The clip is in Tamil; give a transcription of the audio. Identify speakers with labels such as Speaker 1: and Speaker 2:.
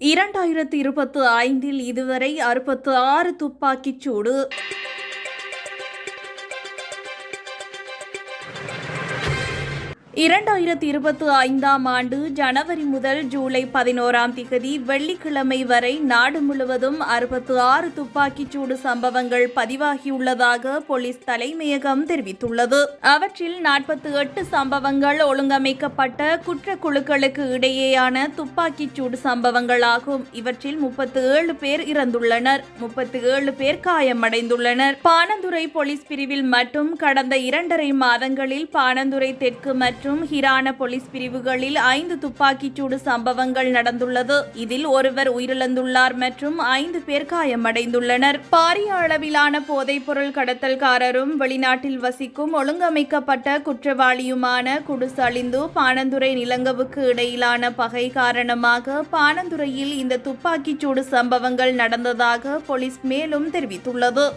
Speaker 1: இரண்டாயிரத்து இருபத்து ஐந்தில் இதுவரை அறுபத்து ஆறு துப்பாக்கிச் சூடு. இரண்டாயிரத்தி இருபத்தி ஐந்தாம் ஆண்டு ஜனவரி முதல் ஜூலை பதினோராம் திகதி வெள்ளிக்கிழமை வரை நாடு முழுவதும் அறுபத்து ஆறு துப்பாக்கிச்சூடு சம்பவங்கள் பதிவாகியுள்ளதாக போலீஸ் தலைமையகம் தெரிவித்துள்ளது. அவற்றில் நாற்பத்தி எட்டு சம்பவங்கள் ஒழுங்கமைக்கப்பட்ட குற்றக்குழுக்களுக்கு இடையேயான துப்பாக்கிச்சூடு சம்பவங்களாகும். இவற்றில் முப்பத்து ஏழு பேர் இறந்துள்ளனர். முப்பத்து ஏழு பேர் காயமடைந்துள்ளனர். பானந்துறை போலீஸ் பிரிவில் மட்டும் கடந்த இரண்டரை மாதங்களில் பானந்துறை தெற்கு மற்றும் மற்றும் ஹிரான போலீஸ் பிரிவுகளில் ஐந்து துப்பாக்கிச்சூடு சம்பவங்கள் நடந்துள்ளது. இதில் ஒருவர் உயிரிழந்துள்ளார் மற்றும் ஐந்து பேர் காயமடைந்துள்ளனர். பாரிய அளவிலான போதைப்பொருள் கடத்தல்காரரும் வெளிநாட்டில் வசிக்கும் ஒழுங்கமைக்கப்பட்ட குற்றவாளியுமான குடுசலிந்து பானந்துரை நிலங்கவுக்கு இடையிலான பகை காரணமாக பானந்துறையில் இந்த துப்பாக்கிச்சூடு சம்பவங்கள் நடந்ததாக போலீஸ் மேலும் தெரிவித்துள்ளது.